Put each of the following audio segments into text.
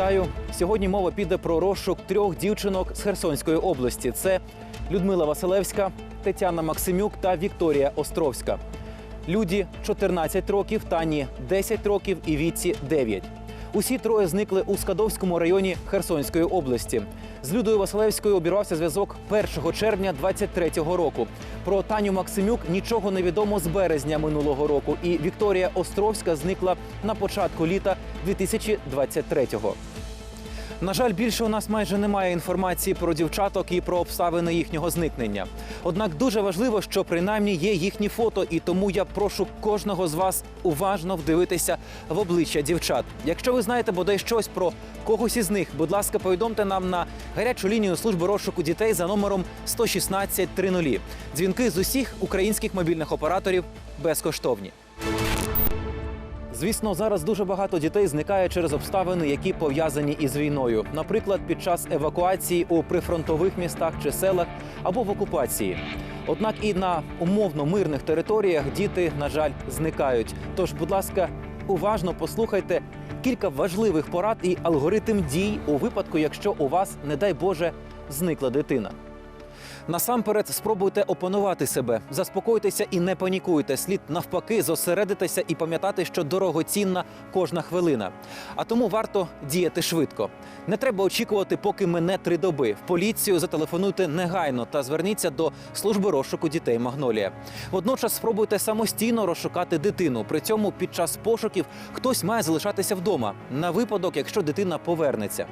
Вітаю! Сьогодні мова піде про розшук трьох дівчинок з Херсонської області. Це Людмила Василевська, Тетяна Максимюк та Вікторія Островська. Люді 14 років, Тані 10 років і Віці 9. Усі троє зникли у Скадовському районі Херсонської області. З Людою Василевською обірвався зв'язок 1 червня 23-го року. Про Таню Максимюк нічого не відомо з березня минулого року. І Вікторія Островська зникла на початку літа 2023-го. На жаль, більше у нас майже немає інформації про дівчаток і про обставини їхнього зникнення. Однак дуже важливо, що принаймні є їхні фото, і тому я прошу кожного з вас уважно вдивитися в обличчя дівчат. Якщо ви знаєте бодай щось про когось із них, будь ласка, повідомте нам на гарячу лінію служби розшуку дітей за номером 116 30. Дзвінки з усіх українських мобільних операторів безкоштовні. Звісно, зараз дуже багато дітей зникає через обставини, які пов'язані із війною. Наприклад, під час евакуації у прифронтових містах чи селах або в окупації. Однак і на умовно мирних територіях діти, на жаль, зникають. Тож, будь ласка, уважно послухайте кілька важливих порад і алгоритм дій у випадку, якщо у вас, не дай Боже, зникла дитина. Насамперед спробуйте опанувати себе, заспокойтеся і не панікуйте. Слід навпаки зосередитися і пам'ятати, що дорогоцінна кожна хвилина. А тому варто діяти швидко. Не треба очікувати, поки мине три доби. В поліцію зателефонуйте негайно та зверніться до служби розшуку дітей Магнолія. Водночас спробуйте самостійно розшукати дитину. При цьому під час пошуків хтось має залишатися вдома на випадок, якщо дитина повернеться.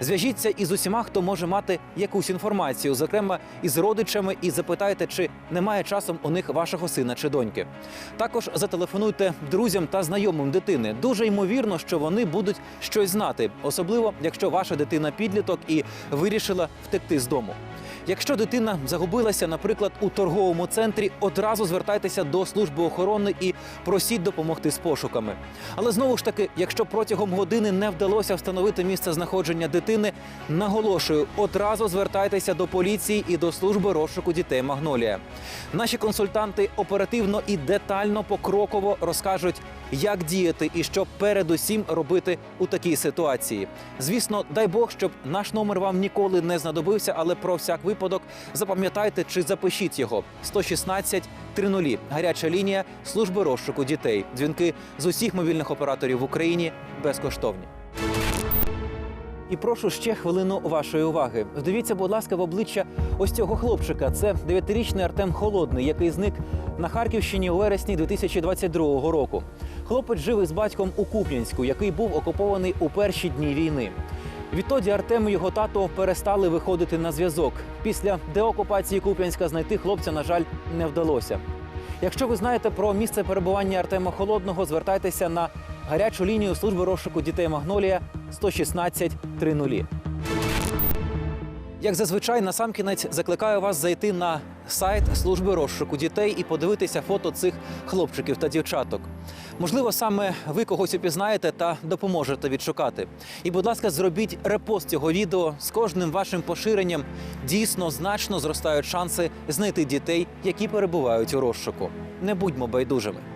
Зв'яжіться із усіма, хто може мати якусь інформацію, зокрема із родичами, і запитайте, чи немає часом у них вашого сина чи доньки. Також зателефонуйте друзям та знайомим дитини. Дуже ймовірно, що вони будуть щось знати, особливо якщо ваша дитина підліток і вирішила втекти з дому. Якщо дитина загубилася, наприклад, у торговому центрі, одразу звертайтеся до служби охорони і просіть допомогти з пошуками. Але знову ж таки, якщо протягом години не вдалося встановити місце знаходження дитини, наголошую, одразу звертайтеся до поліції і до служби розшуку дітей Магнолія. Наші консультанти оперативно і детально покроково розкажуть, як діяти і що передусім робити у такій ситуації. Звісно, дай Бог, щоб наш номер вам ніколи не знадобився, але про всяк випадок запам'ятайте чи запишіть його 116 30. Гаряча лінія служби розшуку дітей. Дзвінки з усіх мобільних операторів в Україні безкоштовні. І прошу ще хвилину вашої уваги. Вдивіться, будь ласка, в обличчя ось цього хлопчика. Це дев'ятирічний Артем Холодний, який зник на Харківщині у вересні 2022 року. Хлопець жив із батьком у Куп'янську, який був окупований у перші дні війни. Відтоді Артем і його тато перестали виходити на зв'язок. Після деокупації Куп'янська знайти хлопця, на жаль, не вдалося. Якщо ви знаєте про місце перебування Артема Холодного, звертайтеся на гарячу лінію служби розшуку дітей Магнолія 116 30. Як зазвичай, насамкінець закликаю вас зайти на сайт служби розшуку дітей і подивитися фото цих хлопчиків та дівчаток. Можливо, саме ви когось упізнаєте та допоможете відшукати. І, будь ласка, зробіть репост цього відео з кожним вашим поширенням. Дійсно значно зростають шанси знайти дітей, які перебувають у розшуку. Не будьмо байдужими.